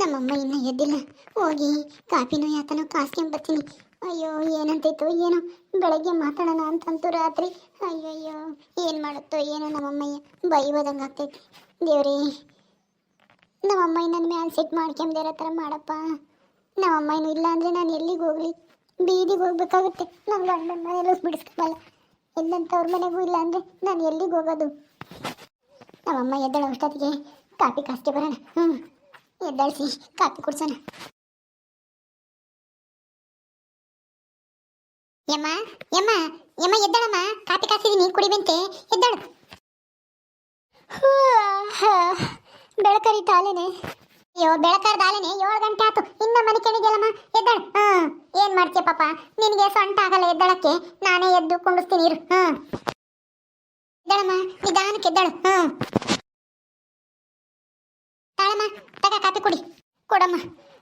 ನಮ್ಮಮ್ಮ ಇನ್ನೂ ಎದ್ದಿಲ್ಲ. ಹೋಗಿ ಕಾಪಿನೋ ಕಾಸ್ಕೊಂಡು ಬರ್ತೀನಿ. ಅಯ್ಯೋ, ಏನಂತೈತೋ ಏನೋ. ಬೆಳಗ್ಗೆ ಮಾತಾಡೋಣ ಅಂತಂತು ರಾತ್ರಿ. ಅಯ್ಯಯ್ಯೋ, ಏನು ಮಾಡುತ್ತೋ ಏನೋ ನಮ್ಮಮ್ಮಯ್ಯ. ಬೈಬೋದಂಗೆ ಆಗ್ತೈತಿ. ದೇವ್ರಿ, ನಮ್ಮಮ್ಮ ನನ್ನ ಮ್ಯಾಲೆ ಸೆಟ್ ಮಾಡ್ಕೊಂಬೇರೆ ಥರ ಮಾಡಪ್ಪ. ನಮ್ಮಮ್ಮ ಏನು ಇಲ್ಲ ಅಂದರೆ ನಾನು ಎಲ್ಲಿಗೆ ಹೋಗಲಿ? ಬೀದಿಗೆ ಹೋಗ್ಬೇಕಾಗುತ್ತೆ. ನಮ್ಮ ಗಂಡನ ಮನೆಯಲ್ಲೂ ಬಿಡಿಸ್ಕೊಬಲ್ಲ. ಎಲ್ಲಂತವ್ರ ಮನೆಗೂ ಇಲ್ಲ ಅಂದರೆ ನಾನು ಎಲ್ಲಿಗೆ ಹೋಗೋದು? ನಮ್ಮಮ್ಮ ಎದ್ದಳ ಅಷ್ಟೊತ್ತಿಗೆ ಕಾಫಿ ಕಾಸ್ಕೆ ಬರೋಣ. ಹ್ಞೂ ಎದ್ದಳಿಸಿ ಕಾಪಿ ಕುಡ್ಸೋಣ. ಯಮ್ಮ ಯಮ್ಮ ಯಮ್ಮ ಎದ್ದಳಮ್ಮ? ಕಾಪಿ ಕಾಸಿದೀನಿ ಕುಡಿಬಂತೆ. ಎದ್ದಳು. ಬೆಳಕರಿತ ಅಲ್ಲೇನೆ ಅಯ್ಯೋ ಬೆಳಕರ್ದ ಅಲ್ಲೇನೆ ಏಳು ಗಂಟೆ ಆತು. ಇನ್ನ ಮನೆ ಕೆಣಿಗೆಲ್ಲಮ್ಮ ಎದ್ದಳು. ಹ್ಮ್ ಏನ್ ಮಾಡ್ತೀಯ ಪಾಪ? ನಿನಗೆ ಸೊಂಟ ಆಗಲ್ಲ ಎದ್ದಳಕ್ಕೆ. ನಾನೇ ಎದ್ದು ಕುಂಡಿಸ್ತೀನಿ, ಇರು. ಹ್ಮ್ ಎದ್ದಳಮ್ಮ, ನಿಧಾನಕ್ಕೆ ಎದ್ದಳು. ಹಾ ತಾಳಮ್ಮ ತಗ ಕಾಪಿ ಕುಡಿ. ಕೊಡಮ್ಮ,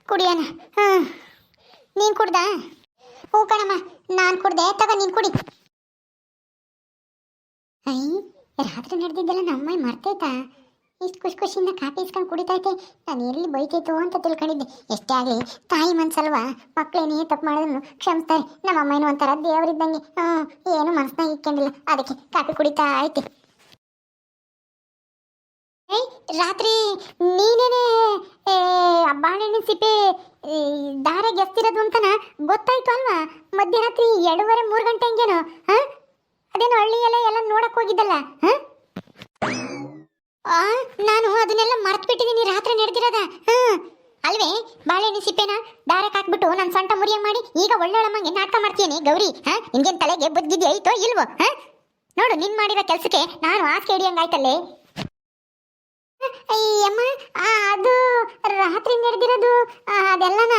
ಕುಡಿಯೋಣ. ಹಾ. ನೀನ್ ಕುಡ್ದಾ? ಹ್ಞೂ ಕಣಮ್ಮ, ನಾನು ಕುಡ್ದೆ. ತಗ, ನೀನು ಕುಡಿ. ಐ, ರಾತ್ರಿ ನಡೆದಿದ್ದೆಲ್ಲ ನಮ್ಮ ಮರ್ತೈತಾ ಇಷ್ಟು ಖುಷಿ ಖುಷಿಯಿಂದ ಕಾಫಿ ಇಸ್ಕೊಂಡು ಕುಡಿತೈತೆ ನಾನು ಎಲ್ಲಿ ಬೈತೈತೋ ಅಂತ ತಿಳ್ಕೊಂಡಿದ್ದೆ. ಎಷ್ಟೇ ಆಗಲಿ, ತಾಯಿ ಮನ್ಸಲ್ವಾ? ಮಕ್ಕಳೇನೇ ತಪ್ಪು ಮಾಡಿದ್ರು ಕ್ಷಮಿಸ್ತಾರೆ. ನಮ್ಮ ಅಮ್ಮನೂ ಒಂಥರ ದೇವರಿದ್ದಂಗೆ. ಹ್ಞೂ, ಏನು ಮನಸ್ನಾಗ ಇಟ್ಕೊಂಡಿಲ್ಲ ಅದಕ್ಕೆ ಕಾಫಿ ಕುಡಿತಾ ಐತೆ ಏಯ್ ರಾತ್ರಿ ನೀನೇನೆ ಏ, ಬಾಳೆಹಣ್ಣಿನ ಸಿಪ್ಪೆ ದಾರ ಗೆಸ್ತಿರೋದು ಅಂತನ ಗೊತ್ತಾಯ್ತು ಅಲ್ವಾ? ಮಧ್ಯರಾತ್ರಿ ಎರಡೂವರೆ ಮೂರು ಗಂಟೆ ಹಂಗೇನು ಹಾ? ಅದೇನು ಹಳ್ಳಿಯೆಲ್ಲ ಎಲ್ಲ ನೋಡಕ್ ಹೋಗಿದ್ದಲ್ಲ ಹಾ? ನಾನು ಅದನ್ನೆಲ್ಲ ಮರ್ತು ಬಿಟ್ಟಿದ್ದೀನಿ ರಾತ್ರಿ ನಡೆದಿರೋದ ಅಲ್ವೇ ಬಾಳೆಹಣ್ಣು ಸಿಪ್ಪೆನ ದಾರಕ್ಕೆ ಹಾಕ್ಬಿಟ್ಟು ನನ್ನ ಸೊಂಟ ಮುರಿಯ ಮಾಡಿ ಈಗ ಒಳ್ಳೊಳಮ್ಮಂಗೆ ನಾಟಕ ಮಾಡ್ತೀನಿ ಗೌರಿ ಹಾ? ನಿನ್ಗೇನ್ ತಲೆಗೆ ಬುದ್ಧಿದ್ದೆ ಐತೋ ಇಲ್ವೋ ಹಾ? ನೋಡು ನಿನ್ ಮಾಡಿರೋ ಕೆಲಸಕ್ಕೆ ನಾನು ಆಸೆ ಹಿಡಿಯಂಗಾಯ್ತಲ್ಲೇ ಅಯ್ಯಮ್ಮ ಆ, ಅದು ರಾತ್ರಿ ನಡೆದಿರೋದು ಅದೆಲ್ಲನ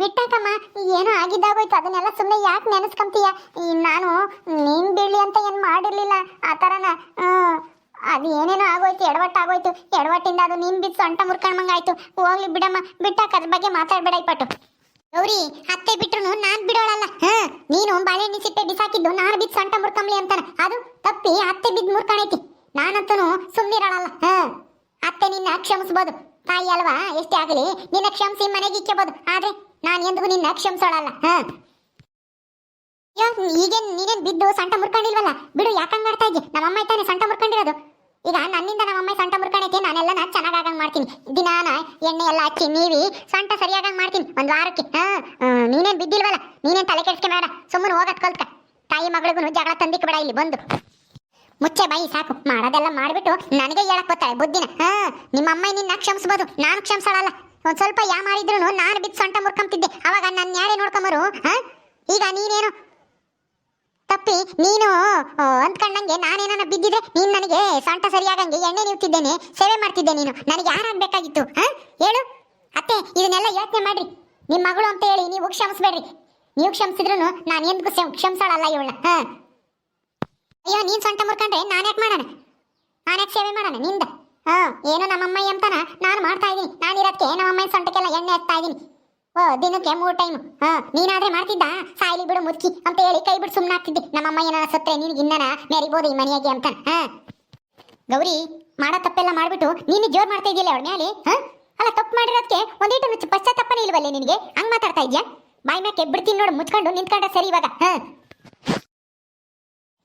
ಬಿಟ್ಟಾಕಮ್ಮ ಏನೋ ಆಗಿದ್ದಾಗೋಯ್ತು ಅದನ್ನೆಲ್ಲ ಸುಮ್ಮನೆ ಯಾಕೆ ನೆನೆಸ್ಕೊಂತೀಯ? ನಾನು ನೀನ್ ಬೀಳಿ ಅಂತ ಏನು ಮಾಡಿರಲಿಲ್ಲ ಆ ಥರನ. ಅದು ಏನೇನೋ ಆಗೋಯ್ತು ಎಡವಟ್ಟು ಆಗೋಯ್ತು ಎಡವಟ್ಟಿಂದ ಅದು ನೀನ್ ಬಿದ್ದು ಸೊಂಟ ಮುರ್ಕೊಂಡಂಗಾಯ್ತು ಹೋಗ್ಲಿ ಬಿಡಮ್ಮ ಬಿಟ್ಟಾಕ ಅದ್ರ ಬಗ್ಗೆ ಮಾತಾಡ್ಬೇಡ ಇಪ್ಪಟ್ಟು. ಗೌರಿ ಅತ್ತೆ ಬಿಟ್ರು ನಾನು ಬಿಡೋಳಲ್ಲ ಹಾ ನೀನು ಬಾಳೆಹಣ್ಣಿ ಸಿಟ್ಟೆ ಬಿಸಾಕಿದ್ದು ನಾನು ಬಿದ್ದು ಸೊಂಟ ಮುರ್ಕೊಂಬ್ಲಿ ಅಂತಾನೆ. ಅದು ತಪ್ಪಿ ಅತ್ತೆ ಬಿದ್ದು ಮುರ್ಕೊಂಡೈತಿ ನಾನಂತೂ ಸುಮ್ಮನಿರೋಳಲ್ಲ ಹಾ. ಅತ್ತೆ ನಿನ್ನ ಕ್ಷಮಿಸ್ಬೋದು. ತಾಯಿ ಅಲ್ವಾ? ಎಷ್ಟೇ ಆಗಲಿ, ನಿನ್ನ ಕ್ಷಮಿಸಿ ಮನೆಗೆ ಇಕ್ಕಬಹುದು ಆದ್ರೆ ನಾನು ಎಂದಿಗೂ ನಿನ್ನ ಕ್ಷಮಿಸೋಳಲ್ಲ. ಹಾ. ಈಗೇನ್ ನೀನೇನ್ ಬಿದ್ದು ಸಂಟ ಮುರ್ಕೊಂಡಿಲ್ವಲ್ಲ? ಬಿಡು ಯಾಕಂಗ್ ಆಡ್ತಾ ಇದ್ದೆ? ನಮ್ಮಮ್ಮ ತಾನೆ ಸಂಟ ಮುರ್ಕೊಂಡಿರೋದು. ಈಗ ನನ್ನಿಂದ ನಮ್ಮಮ್ಮ ಸಂಟ ಮುರ್ಕೊಂಡೈತೆ ನಾನೆಲ್ಲ ನಾ ಚೆನ್ನಾಗಾಗಂಗ್ ಮಾಡ್ತೀನಿ. ದಿನಾನ ಎಣ್ಣೆ ಎಲ್ಲ ಹಚ್ಚಿ ನೀವಿ ಸೊಂಟ ಸರಿಯಾಗಂಗ್ ಮಾಡ್ತೀನಿ. ಒಂದ್ ವಾರಕ್ಕೆ. ಹಾ. ನೀನೇನ್ ಬಿದ್ದಿಲ್ವಲ್ಲ? ನೀನೇನ್ ತಲೆ ಕೆಡಿಸ್ಕೆ ಬೇಡ. ಸುಮ್ಮನೆ ಹೋಗತ್ ತಾಯಿ ಮಗಳಿಗೂ ಜಗಳ ತಂದಿಕ್ ಬೇಡ ಇಲ್ಲಿ, ಬಂದು. ಮುಚ್ಚೆ ಬಾಯಿ ಸಾಕು. ಮಾಡೋದೆಲ್ಲ ಮಾಡಿಬಿಟ್ಟು ನನಗೆ ಹೇಳಕ್ ಬರ್ತಾಳೆ ಬುದ್ಧಿನ. ಹಾ ನಿಮ್ಮ ಅಮ್ಮ ನಿನ್ನ ಕ್ಷಮಿಸ್ಬೋದು. ನಾನು ಕ್ಷಮಿಸೋಳಲ್ಲ. ಒಂದ್ ಸ್ವಲ್ಪ ಯಾ ಮಾಡಿದ್ರು ನಾನು ಬಿದ್ದು ಸೊಂಟ ಮುರ್ಕೊಂತಿದ್ದೆ ಅವಾಗ ನನ್ನ ಯಾರೇ ನೋಡ್ಕೊಂಬರು, ಹಾ? ಈಗ ನೀನೇನು? ತಪ್ಪಿ, ನೀನು ಅಂದ್ಕೊಂಡಂಗೆ ನಾನೇನ ಬಿದ್ದಿದ್ರೆ ನೀನ್ ನನಗೆ ಸೊಂಟ ಸರಿಯಾಗಂಗೆ ಎಣ್ಣೆ ನೀಡ್ತಿದ್ದೇನೆ ಸೇವೆ ಮಾಡ್ತಿದ್ದೆ ನೀನು. ನನಗೆ ಯಾರಾಗಬೇಕಾಗಿತ್ತು, ಹಾ? ಹೇಳು. ಅತ್ತೆ, ಇದನ್ನೆಲ್ಲ ಯೋಚನೆ ಮಾಡ್ರಿ. ನಿಮ್ಮ ಮಗಳು ಅಂತ ಹೇಳಿ ನೀವು ಕ್ಷಮಿಸ್ಬೇಡ್ರಿ. ನೀವು ಕ್ಷಮಿಸಿದ್ರು ನಾನು ಎಂದಿಗೂ ಕ್ಷಮಿಸೋಳಲ್ಲ ಇವಳನ್ನ, ಹಾ? ಅಯ್ಯೋ, ನೀನ್ ಸೊಂಟ ಮುರ್ಕೊಂಡ್ರೆ ನಾನು ಯಾಕೆ ಮಾಡೋಣ? ನಾನು ಸೇವೆ ಮಾಡೋಣ ನಿಂದ? ಹಾ, ಏನು ನಮ್ಮಮ್ಮ ಅಂತಾನ? ನಾನು ಮಾಡ್ತಾ ಇದ್ದೀನಿ. ನಮ್ಮ ನಮ್ಮಮ್ಮ ಸೊಂಟಕ್ಕೆಲ್ಲ ಎಣ್ಣೆ ಹಚ್ತಾ ಇದ್ದೀನಿ. ಓ, ದಿನಕ್ಕೆ ಮೂರು ಟೈಮ್ ಹಾ, ನೀನಾದ್ರೆ ಮಾಡ್ತಿದ್ದ? ಸಾಯಿಲಿ ಬಿಡು ಮುದುಕಿ ಅಂತ ಹೇಳಿ ಕೈ ಬಿಟ್ಟು ಸುಮ್ಮನೆ ಆಗ್ತಿದ್ದೆ ನಮ್ಮಮ್ಮ ಏನಾರ ಸತ್ರೆ ನಿನಗೆ ಇನ್ನನ ಮೆರಿಬೋದು ಈ ಮನೆಯಾಗೆ ಅಂತ. ಹಾ. ಗೌರಿ, ಮಾಡೋ ತಪ್ಪೆಲ್ಲ ಮಾಡ್ಬಿಟ್ಟು ನೀನು ಜೋರ್ ಮಾಡ್ತಾ ಇದೆಯಲ್ಲ ಅವಳ ಮೇಲೆ ಹಾ? ಅಲ್ಲ, ತಪ್ಪು ಮಾಡಿರೋದಕ್ಕೆ ಒಂದೀಟು ಪಶ್ಚಾತ್ತಾಪನೇ ಇಲ್ವಲ್ಲೇ ನಿನಗೆ? ಹಂಗ್ ಮಾತಾಡ್ತಾ ಇದ್ಯಾ? ಬಾಯಿ ಮ್ಯಾಕೆ ಬಿಡ್ತೀನಿ ನೋಡು, ಮುಚ್ಕೊಂಡು ನಿಂತ್ಕೊಂಡ ಸರಿ ಇವಾಗ. ಹಾ.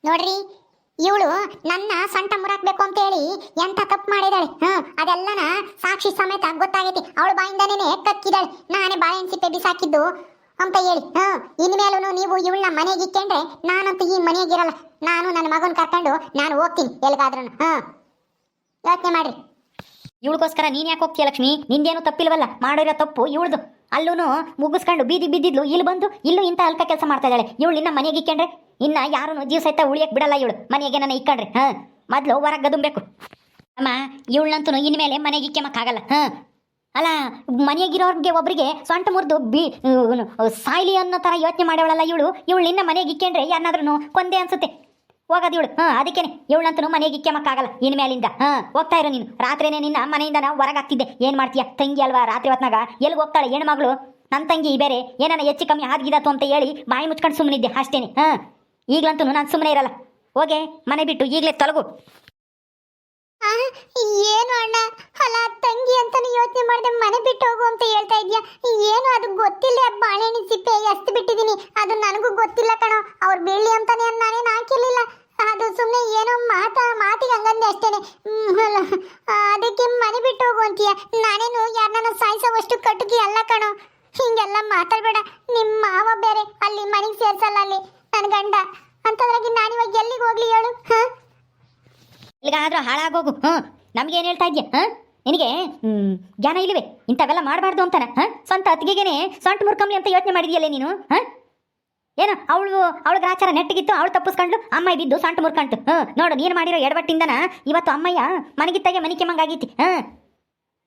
ನೋಡ್ರಿ, ಇವಳು ನನ್ನ ಸೊಂಟ ಮುರಾಕ್ಬೇಕು ಅಂತ ಹೇಳಿ ಎಂತ ತಪ್ಪು ಮಾಡಿದಾಳೆ. ಹ್ಮ್ ಅದೆಲ್ಲನ ಸಾಕ್ಷಿ ಸಮೇತ ಗೊತ್ತಾಗೈತಿ. ಅವಳ ಬಾಯಿಂದನೇ ಕಕ್ಕಿದಾಳೆ. ನಾನೇ ಬಾಳೆಹಣ್ಣು ಸಿಪ್ಪೆ ಬಿಸಾಕಿದ್ದು ಅಂತ ಹೇಳಿ. ಹ್ಮ್ ಇನ್ಮೇಲೂ ನೀವು ಇವಳನ್ನ ಮನೆಗೆ ಇಕ್ಕೆಂಡ್ರೆ ನಾನಂತೂ ಈ ಮನೆಯಾಗಿರಲ್ಲ ನಾನು ನನ್ನ ಮಗನ ಕರ್ಕೊಂಡು ನಾನು ಹೋಗ್ತೀನಿ ಎಲ್ಲಿಗಾದ್ರೂ ಹ್ಮ್ ಯೋಚನೆ ಮಾಡ್ರಿ. ಇವಳಿಗೋಸ್ಕರ ನೀನ್ ಯಾಕೆ ಹೋಗ್ತೀಯ ಲಕ್ಷ್ಮಿ? ನಿಂದೇನು ತಪ್ಪಿಲ್ವಲ್ಲ? ಮಾಡಿರೋ ತಪ್ಪು ಇವಳ್ದು. ಅಲ್ಲೂ ಮುಗಿಸ್ಕೊಂಡು ಬೀದಿ ಬಿದ್ದಿದ್ಲು. ಇಲ್ಲಿ ಬಂದು ಇಲ್ಲೂ ಇಂಥ ಅಲ್ಕ ಕೆಲಸ ಮಾಡ್ತಾ ಇದ್ದಾಳೆ. ಇವಳು ಇನ್ನ ಮನೆಗೆ ಇಕ್ಕೊಂಡ್ರೆ ಇನ್ನ ಯಾರು ಜೀವ ಸಹಿತ ಉಳಿಯಕ್ ಬಿಡಲ್ಲ ಇವಳು. ಮನೆಗೆ ನನ್ನ ಇಕ್ಕಂಡ್ರೆ. ಹಾ, ಮೊದ್ಲು ಹೊರಗೆ ಗದುಂಬೇಕು. ಅಮ್ಮ ಇವಳಂತೂ ಇನ್ಮೇಲೆ ಮನೆಗೆ ಇಕ್ಕೆಮಕ್ಕಾಗಲ್ಲ ಹ, ಅಲ್ಲ, ಮನೆಗಿರೋರ್ಗೆ ಒಬ್ರಿಗೆ ಸೊಂಟ ಮುರಿದು ಬಿ ಸಾಯಿಲಿ ಅನ್ನೋ ಥರ ಯೋಚನೆ ಮಾಡೋಳಲ್ಲ ಇವಳು. ಇವಳು ಇನ್ನ ಮನೆಗೆ ಇಕ್ಕೊಂಡ್ರೆ ಯಾರನ್ನಾದ್ರೂ ಕೊಂದೆ ಅನ್ಸುತ್ತೆ. ಹೋಗೋದು ಇವಳು. ಹಾಂ, ಅದಕ್ಕೇನೆ. ಇವಳಂತೂ ಮನೆಗೆ ಇಕ್ಕೆಮಕ್ಕಾಗಲ್ಲ ಇನ್ಮೇಲಿಂದ ಹಾಂ, ಹೋಗ್ತಾ ಇರೋ ನೀನು. ರಾತ್ರಿನೇ ನಿನ್ನ ಮನೆಯಿಂದ ನಾವು ಹೊರಗೆ ಹಾಕ್ತಿದ್ದೆ ಏನು ಮಾಡ್ತೀಯ? ತಂಗಿ ಅಲ್ವಾ ರಾತ್ರಿ ಹೊತ್ನಾಗ? ಎಲ್ಲಿ ಹೋಗ್ತಾಳೆ ಹೆಣ್ಮಗಳು? ನನ್ನ ತಂಗಿ ಬೇರೆ. ಏನಾನ ಹೆಚ್ಚು ಕಮ್ಮಿ ಆದ್ಗಿದಾತು ಅಂತ ಹೇಳಿ ಬಾಯಿ ಮುಚ್ಕೊಂಡು ಸುಮ್ಮನಿದ್ದೆ ಅಷ್ಟೇನೆ. ಹಾಂ ಈಗಲಂತೂ ನಾನು ಸುಮ್ಮನೆ ಇರಲ್ಲ. ಓಕೆ ಮನೆ ಬಿಟ್ಟು ಈಗಲೇ ತೊಲಗು. ಏನು ಅಣ್ಣ? ಅಲ್ಲ, ತಂಗಿ ಅಂತಾನೆ ಯೋಚನೆ ಮಾಡಿದೆ ಮನೆ ಬಿಟ್ಟು ಹೋಗು ಅಂತ ಹೇಳ್ತಾ ಇದ್ಯಾ? ಏನು, ಅದು ಗೊತ್ತಿಲ್ಲ ಬಾಳೆಣ್ಣಿ ಸಿಪ್ಪೆ ಎಷ್ಟು ಬಿಟ್ಟಿದ್ದೀನಿ. ಅದು ನನಗೂ ಗೊತ್ತಿಲ್ಲ ಕಣೋ. ಅವ್ರು ಬೆಳ್ಳಿ ಅಂತಾನೆ ನಾನೇನು ಹಾಕಿರ್ಲಿಲ್ಲ. ಅದು ಸುಮ್ಮನೆ ಏನೋ ಮಾತಾ, ಮಾತಿಗೆ ಹಂಗಂದೆ ಅಷ್ಟೇನೆ. ಅದಕ್ಕೆ ಮನೆ ಬಿಟ್ಟು ಹೋಗು ಅಂತೀಯ? ನಾನೇನು ಯಾರನ್ನ ಸಾಯಿಸೋವಷ್ಟು ಕಟ್ಟಿಗೆ ಅಲ್ಲ ಕಣೋ. ಹಿಂಗೆಲ್ಲ ಮಾತಾಡಬೇಡ. ನಿಮ್ಮ ಮಾವ ಬೇರೆ. ಅಲ್ಲಿ ಮನೆಗೆ ಸೇರ್ಸಲ್ಲ ಅಲ್ಲಿ. ನನ್ನ ಗಂಡ. ಅಂತದ್ರಾಗಿ ನಾನಿವಾಗ ಎಲ್ಲಿಗೆ ಹೋಗ್ಲಿ ಹೇಳು, ಹಾಂ? ಇಲ್ಲಿಗಾದ್ರೂ ಹಾಳಾಗೋಗು, ಹ್ಞೂ? ನಮ್ಗೆ ಏನು ಹೇಳ್ತಾ ಇದ್ಯಾ ಹಾಂ ನಿನಗೆ ಜ್ಞಾನ ಇಲ್ಲವೇ ಇಂಥವೆಲ್ಲ ಮಾಡಬಾರ್ದು ಅಂತಾನೆ ಹಾಂ ಸ್ವಂತ ಅತ್ತಿಗೆಗೇನೆ ಸೊಂಟ ಮುರ್ಕಂಬ್ಲಿ ಅಂತ ಯೋಚನೆ ಮಾಡಿದ್ಯಲ್ಲೇ ನೀನು ಹಾಂ ಏನು, ಅವಳು, ಅವಳ ಗ್ರಾಚಾರ ನೆಟ್ಟಿಗಿತ್ತು, ಅವಳು ತಪ್ಪಿಸ್ಕೊಂಡು ಅಮ್ಮ ಬಿದ್ದು ಸೊಂಟ ಮುರ್ಕಂಟು, ಹ್ಞೂ? ನೋಡು, ನೀನು ಮಾಡಿರೋ ಎಡವಟ್ಟಿಂದನ ಇವತ್ತು ಅಮ್ಮಯ್ಯ ಮನೆಗಿತ್ತಾಗೆ ಮನೆ ಕೆಮ್ಮಂಗಾಗೈತಿ ಹಾಂ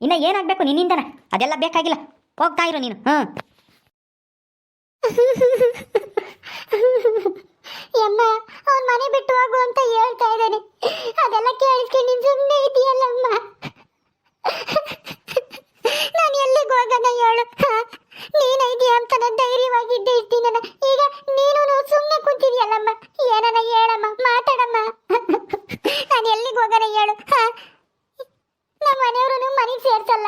ಇನ್ನ ಏನಾಗಬೇಕು ನಿನ್ನಿಂದನ? ಅದೆಲ್ಲ ಬೇಕಾಗಿಲ್ಲ, ಹೋಗ್ತಾ ಇರು ನೀನು, ಹ್ಞೂ? ಯಮ್ಮ ಅವ್ನ ಮನೆ ಬಿಟ್ಟು ಹೋಗು ಅಂತ ಅದೆಲ್ಲ ಕೇಳಿಸ್ಕೊಂಡು ನೀನ್ ಸುಮ್ಮನೆ ಇದೆಯಲ್ಲಮ್ಮ. ನಾನು ಎಲ್ಲಿಗೆ ಹೋಗೋಣ ಹೇಳು? ನೀನೇ ಇದೆಯಾ ಅಂತ ನಾನು ಧೈರ್ಯವಾಗಿದ್ದೆ ಇರ್ತೀನಲ್ಲ ಈಗ ನೀನು ಸುಮ್ಮನೆ ಕೂತಿದ್ಯಲ್ಲಮ್ಮ. ಏನನ ಹೇಳಮ್ಮ, ಮಾತಾಡಮ್ಮ. ನಾನು ಎಲ್ಲಿಗೆ ಹೋಗೋಣ ಹೇಳು? ನಮ್ಮ ಮನೆಯವರು ಮನೆಗೆ ಸೇರ್ಸಲ್ಲ.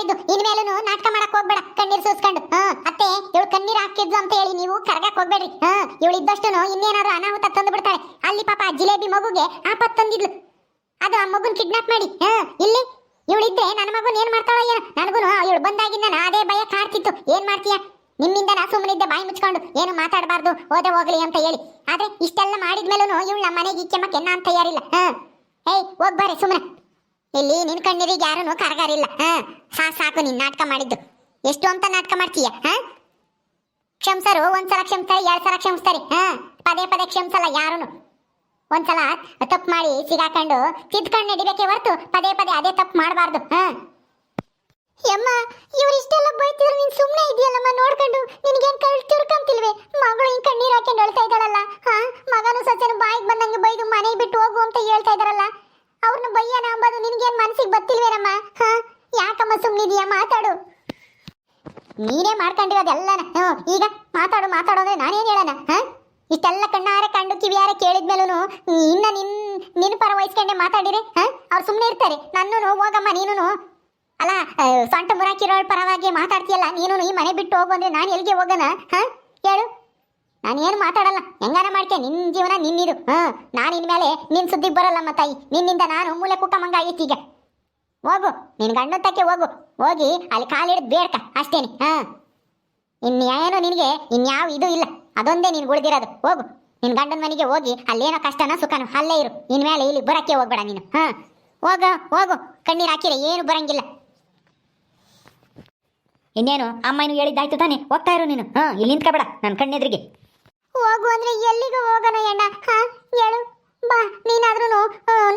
ಮಾಡಿದ್ದು ಇನ್ಮೇಲೂ ನಾಟಕ ಮಾಡಕ್ ಹೋಗ್ಬೇಡ, ಕಣ್ಣೀರ್ ಸೂಸ್ಕೊಂಡು. ಅತ್ತೆ, ಇವಳು ಕಣ್ಣೀರ್ ಹಾಕಿದ್ಲು ಅಂತ ಹೇಳಿ ನೀವು ಕರಗಕ್ ಹೋಗ್ಬೇಡ್ರಿ. ಹಾ, ಇವಳು ಇದ್ದಷ್ಟು ಇನ್ನೇನಾದ್ರೂ ಅನಾಹುತ ತಂದು ಬಿಡ್ತಾಳೆ. ಅಲ್ಲಿ ಪಾಪ ಜಿಲೇಬಿ ಮಗುಗೆ ಆಪತ್ ತಂದಿದ್ಲು. ಅದು ಆ ಮಗುನ್ ಕಿಡ್ನಾಪ್ ಮಾಡಿ. ಇಲ್ಲಿ? ಇವಳಿದ್ರೆ ನನ್ನ ಮಗುನ್ ಏನ್ ಮಾಡ್ತಾಳೋ ಏನೋ. ನನಗೂ ಇವಳು ಬಂದಾಗಿಂದ ಅದೇ ಭಯ ಕಾಡ್ತಿತ್ತು ಏನ್ ಮಾಡ್ತೀಯ? ನಿಮ್ಮಿಂದ ನಾ ಸುಮ್ಮನಿದ್ದೆ ಬಾಯಿ ಮುಚ್ಕೊಂಡು. ಏನು ಮಾತಾಡಬಾರ್ದು ಓದೇ ಹೋಗ್ಲಿ ಅಂತ ಹೇಳಿ. ಆದ್ರೆ ಇಷ್ಟೆಲ್ಲ ಮಾಡಿದ್ಮೇಲೂ ಇವಳು ನಮ್ಮ ಮನೆಗೆ ಈಕೆಮ್ಮ ನಾನ್ ತಯಾರಿಲ್ಲ ಹಾ. ಏಯ್ ಹೋಗ್ಬಾರೆ ಸುಮ್ಮನೆ ಇಲ್ಲಿ ನಿನ್ ಕಣ್ಣೀರಿಗೆ ಯಾರೂ ಕರಗಾರಿಲ್ಲ. ಹಾ, ಸಾ, ಸಾಕು ನೀನ್ ನಾಟಕ ಮಾಡಿದ್ದು. ಎಷ್ಟು ಅಂತ ನಾಟಕ ಮಾಡ್ತೀಯ, ಹಾ? ಕ್ಷಮಿಸರು, ಒಂದ್ಸಲ ಕ್ಷಮಿಸ್ತಾರೆ, ಎರಡ್ ಸಲ ಕ್ಷಮಿಸ್ತಾರೆ, ಹಾ? ಪದೇ ಪದೇ ಕ್ಷಮಿಸಲ್ಲ ಯಾರೂನು? ಒಂದ್ಸಲ ತಪ್ಪು ಮಾಡಿ ಸಿಗಾಕೊಂಡು ತಿದ್ಕೊಂಡು ನಡಿಬೇಕೆ ಹೊರತು ಪದೇ ಪದೇ ಅದೇ ತಪ್ಪು ಮಾಡಬಾರ್ದು, ಹಾ? ಯಮ್ಮ, ಇವ್ರು ಇಷ್ಟೆಲ್ಲ ಬೈತಿದ್ರು ನೀನ್ ಸುಮ್ಮನೆ ಇದೆಯಲ್ಲಮ್ಮ ನೋಡ್ಕೊಂಡು. ನಿನಗೇನ್ ಕಳ್ ತಿಳ್ಕೊಂತಿಲ್ವೇ ಮಗಳು ಹಿಂಗ್ ಕಣ್ಣೀರ್ ಹಾಕೊಂಡು ಹೇಳ್ತಾ ಇದ್ದಾಳಲ್ಲ, ಹಾ? ಮಗನು ಸೊಸೆನು ಬಾಯಿಗೆ ಬಂದಂಗೆ ಬೈದು ಮನೆ ಬಿಟ್ಟು ಹೋಗು ಅಂತ ಹೇಳ್ತಾ ಇದಾರಲ್ಲ ಅವ್ರನ್ನ ಬೈಯನ ನಿನಗೆ ನಿನ್ಗೇನ್ ಮನ್ಸಿಗೆ ಬತ್ತಿಲ್ವೇನಮ್ಮ ಹಾ? ಯಾಕಮ್ಮ ಸುಮ್ಮನಿದೀಯ ಮಾತಾಡು. ನೀನೇ ಮಾಡ್ಕೊಂಡಿರೋದೆಲ್ಲನ? ಈಗ ಮಾತಾಡು ಮಾತಾಡು ಅಂದ್ರೆ ನಾನೇನು ಹೇಳೋಣ? ಹಾ? ಇಷ್ಟೆಲ್ಲ ಕಣ್ಣಾರೆ ಕಂಡು ಕಿವಿಯಾರೆ ಕೇಳಿದ್ಮೇಲೂ ಇನ್ನ ನಿನ್ ನಿನ್ ಪರ ವಹಿಸ್ಕೊಂಡೆ ಮಾತಾಡಿರಿ, ಹಾ? ಅವ್ರು ಸುಮ್ಮನೆ ಇರ್ತಾರೆ. ನನ್ನೂ ಹೋಗಮ್ಮ ನೀನು ಅಲ್ಲ ಸೊಂಟ ಮುರಾಕಿರೋಳ್ ಪರವಾಗಿ ಮಾತಾಡ್ತೀಯಲ್ಲ ನೀನು ಈ ಮನೆ ಬಿಟ್ಟು ಹೋಗು ಅಂದ್ರೆ ನಾನು ಎಲ್ಲಿಗೆ ಹೋಗೋಣ ಹಾ? ಹೇಳು. ನಾನು ಏನು ಮಾತಾಡಲ್ಲ. ಹೆಂಗಾರ ಮಾಡ್ಕೆ ನಿನ್ ಜೀವನ ನಿನ್ನಿದು. ಹಾ, ನಾನು ಇನ್ಮೇಲೆ ನಿನ್ ಸುದ್ದಿಗೆ ಬರಲ್ಲಮ್ಮ ತಾಯಿ. ನಿನ್ನಿಂದ ನಾನು ಮೂಲೆ ಕುಕ್ಕಮಂಗ ಆಗೈತಿ ಈಗ. ಹೋಗು, ನಿನ್ ಗಂಡತ್ತಕ್ಕೆ ಹೋಗು. ಹೋಗಿ ಅಲ್ಲಿ ಕಾಲಿಡಿದು ಬೇಡ್ಕ. ಅಷ್ಟೇನೆ. ಹಾ. ಇನ್ಯಾನು ನಿನಗೆ ಇನ್ಯಾವ ಇದು ಇಲ್ಲ. ಅದೊಂದೇ ನೀನು ಉಳಿದಿರೋದು. ಹೋಗು. ನಿನ್ ಗಂಡನ ಮನೆಗೆ ಹೋಗಿ ಅಲ್ಲೇನೋ ಕಷ್ಟನೋ ಸುಖನೋ ಅಲ್ಲೇ ಇರು. ಇನ್ಮೇಲೆ ಇಲ್ಲಿ ಬರಕ್ಕೆ ಹೋಗ್ಬೇಡ ನೀನು. ಹಾ. ಹೋಗ, ಹೋಗು. ಕಣ್ಣೀರು ಹಾಕಿರ ಏನು ಬರಂಗಿಲ್ಲ. ಇನ್ನೇನು? ಅಮ್ಮನೂ ಹೇಳಿದ್ದಾಯ್ತು ತಾನೆ. ಹೋಗ್ತಾ ಇರು ನೀನು. ಹಾಂ, ಇಲ್ಲಿ ನಿಂತ್ಕೊಬೇಡ. ನನ್ನ ಕಣ್ಣೆದ್ರಿಗೆ. ಹೋಗು ಅಂದ್ರೆ ಎಲ್ಲಿಗೂ ಹೋಗೋಣ ಅಣ್ಣ ಹಾ, ಹೇಳು. ಬಾ ನೀನಾದ್ರೂ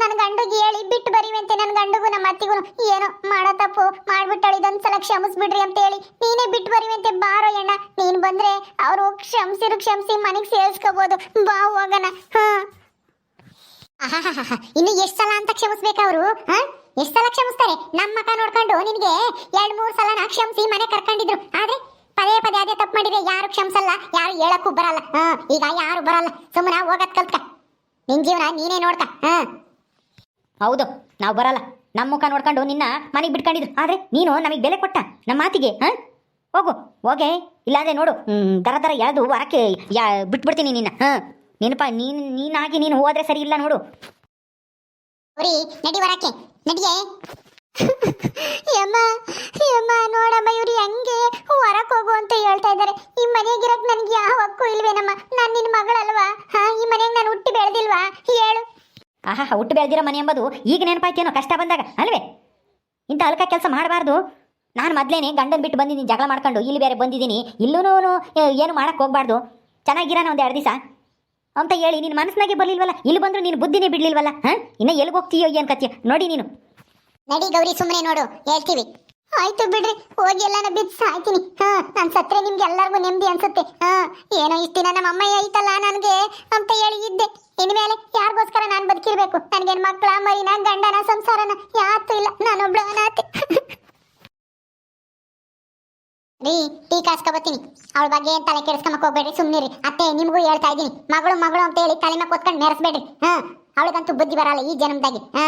ನನ್ನ ಗಂಡಗೆ ಹೇಳಿ, ಬಿಟ್ಟು ಬರೀವಂತೆ ನನ್ನ ಗಂಡಗೂ, ನಮ್ಮ ಅತ್ತಿಗೂ ಏನು ಮಾಡೋ ತಪ್ಪು ಮಾಡ್ಬಿಟ್ಟಾಳು ಇದೊಂದ್ಸಲ ಕ್ಷಮಿಸ್ಬಿಡ್ರಿ ಅಂತ ಹೇಳಿ ನೀನೇ ಬಿಟ್ಟು ಬರೀವಂತೆ ಬಾರೋ ಅಣ್ಣ ನೀನು ಬಂದ್ರೆ ಅವರು ಕ್ಷಮಿಸಿರು, ಕ್ಷಮಿಸಿ ಮನೆಗೆ ಸೇರಿಸ್ಕೋಬೋದು. ಬಾ, ಹೋಗೋಣ. ಹಾ. ಇನ್ನು ಎಷ್ಟು ಸಲ ಅಂತ ಕ್ಷಮಿಸ್ಬೇಕು ಅವರು ಎಷ್ಟು ಸಲ ಕ್ಷಮಿಸ್ತಾರೆ? ನಮ್ಮ ಮಕ್ಕ ನೋಡ್ಕೊಂಡು ನಿನಗೆ ಎರಡ್ ಮೂರ್ ಸಲ ನಾ ಕ್ಷಮಿಸಿ ಮನೆ ಕರ್ಕೊಂಡಿದ್ರು ಆದ್ರೆ ಪದೇ ಪದೇ ಅದೇ ತಪ್ಪು ಮಾಡಿದ್ರೆ ಯಾರು ಕ್ಷಮಿಸಲ್ಲ ಯಾರು ಹೇಳಕ್ಕೂ ಬರಲ್ಲ. ಹಾ, ಈಗ ಯಾರು ಬರಲ್ಲ. ಸುಮ್ಮನೆ ಹೋಗತ್ ಕಲ್ತ್ಕ. ನಿನ್ ಜೀವನ ನೀನೇ ನೋಡ್ಕ. ಹಾ. ಹೌದು, ನಾವು ಬರಲ್ಲ. ನಮ್ಮ ಮುಖ ನೋಡ್ಕೊಂಡು ನಿನ್ನ ಮನೆಗೆ ಬಿಟ್ಕೊಂಡಿದ್ರು ಆದ್ರೆ ನೀನು ನಮಗೆ ಬೆಲೆ ಕೊಟ್ಟ. ನಮ್ಮ ಮಾತಿಗೆ, ಹಾ? ಹೋಗು, ಹೋಗೆ. ಇಲ್ಲಾಂದ್ರೆ ನೋಡು ದರ ದರ ಎಳೆದು ಹೊರಕ್ಕೆ ಯಾ, ಬಿಟ್ಬಿಡ್ತೀನಿ ನಿನ್ನ. ಹ. ನೀನಪ್ಪ ನೀನ್, ನೀನಾಗಿ ನೀನು ಹೋದ್ರೆ ಸರಿ ಇಲ್ಲ ನೋಡು. ನಡಿ ಹೊರಕ್ಕೆ ನಡಿಯೇ. ಯಮ್ಮ ಯಮ್ಮ, ನೋಡಮ್ಮ, ಇವ್ರು ಹೆಂಗೆ ಹೊರಕ್ ಹೋಗು ಅಂತ ಹೇಳ್ತಾ ಇದ್ದಾರೆ. ಈ ಮನೆಗಿರಕ್ ನನ್ಗೆ ಯಾವ ಹಕ್ಕು ಇಲ್ವೇನಮ್ಮ? ನಾನ್ ನಿನ್ ಮಗಳಲ್ವಾ? ಹಾ, ಈ ಮನೆಗೆ ನಾನು ಹುಟ್ಟಿ ಬೆಳೆದಿಲ್ವಾ? ಹೇಳು. ಆಹಾ, ಹುಟ್ಟು ಬೆಳೆದಿರೋ ಮನೆ ಎಂಬುದು ಈಗ ನೆನಪಾಯ್ತೇನೋ ಕಷ್ಟ ಬಂದಾಗ, ಅಲ್ವೇ? ಇಂಥ ಅಲ್ಕ ಕೆಲಸ ಮಾಡಬಾರ್ದು. ನಾನು ಮೊದಲೇನೆ ಗಂಡನ ಬಿಟ್ಟು ಬಂದಿದ್ದೀನಿ ಜಗಳ ಮಾಡ್ಕೊಂಡು ಇಲ್ಲಿ ಬೇರೆ ಬಂದಿದ್ದೀನಿ. ಇಲ್ಲೂ ಏನು ಮಾಡಕ್ಕೆ ಹೋಗ್ಬಾರ್ದು. ಚೆನ್ನಾಗಿರೋಣ ಒಂದು ಎರಡು ದಿವಸ? ಅಂತ ಹೇಳಿ ನಿನ್ನ ಮನಸ್ಸಿನಾಗೆ ಬರಲಿಲ್ವಲ್ಲ ಇಲ್ಲಿ ಬಂದರೂ ನೀನು ಬುದ್ಧಿನೇ ಬಿಡ್ಲಿಲ್ವಲ್ಲ? ಹಾಂ? ಇನ್ನು ಎಲ್ಲಿಗೆ ಹೋಗ್ತೀಯೋ ಏನು ಕತ್ತೀಯ ನೋಡಿ ನೀನು. ನಡಿ ಗೌರಿ ಸುಮ್ಮನೆ ನೋಡು, ಹೇಳ್ತೀವಿ. ಆಯ್ತು ಬಿಡ್ರಿ, ಹೋಗಿ ಎಲ್ಲಾನ ಬಿದ್ದು ಸಾಯ್ತೀನಿ. ಹಾ, ನಾನ್ ಸತ್ರೆ ನಿಮ್ಗೆ ಎಲ್ಲರಿಗೂ ನೆಮ್ಮದಿ ಅನ್ಸುತ್ತೆ. ಹಾ, ಏನೋ ಇಷ್ಟ ದಿನ ನಮ್ಮ ಅಮ್ಮಯ್ಯ ಐತಲ್ಲ ನನಗೆ ಅಂತ ಹೇಳಿ ಇದ್ದೆ. ಇನ್ಮೇಲೆ ಯಾರಿಗೋಸ್ಕರ ನಾನು ಬದುಕಿರ್ಬೇಕು? ನನಗೇನ್ ಮಕ್ಕಳ ಮರಿನ, ಗಂಡನ, ಸಂಸಾರನ ಯಾತು ಇಲ್ಲ. ನಾನೊಬ್ಳು ಅನಾಥೆ. ರೀ, ಟೀ ಕಾಸ್ಕೊಬತ್ತೀನಿ ಅವಳ ಬಗ್ಗೆ ಏನ್ ತಲೆ ಕೆಡಿಸ್ಕೊಂಬಕ್ ಹೋಗ್ಬೇಡ್ರಿ, ಸುಮ್ನಿರಿ. ಅತ್ತೆ, ನಿಮ್ಗೂ ಹೇಳ್ತಾ ಇದ್ದೀನಿ. ಮಗಳು ಮಗಳು ಅಂತ ಹೇಳಿ ತಲೆ ಮೇಲೆ ಕೊತ್ಕೊಂಡು ಮೆರೆಸ್ಬೇಡ್ರಿ. ಹಾ, ಅವಳಿಗಂತೂ ಬುದ್ಧಿ ಬರಲ್ಲ ಈ ಜನ್ಮದಾಗಿ. ಹಾ.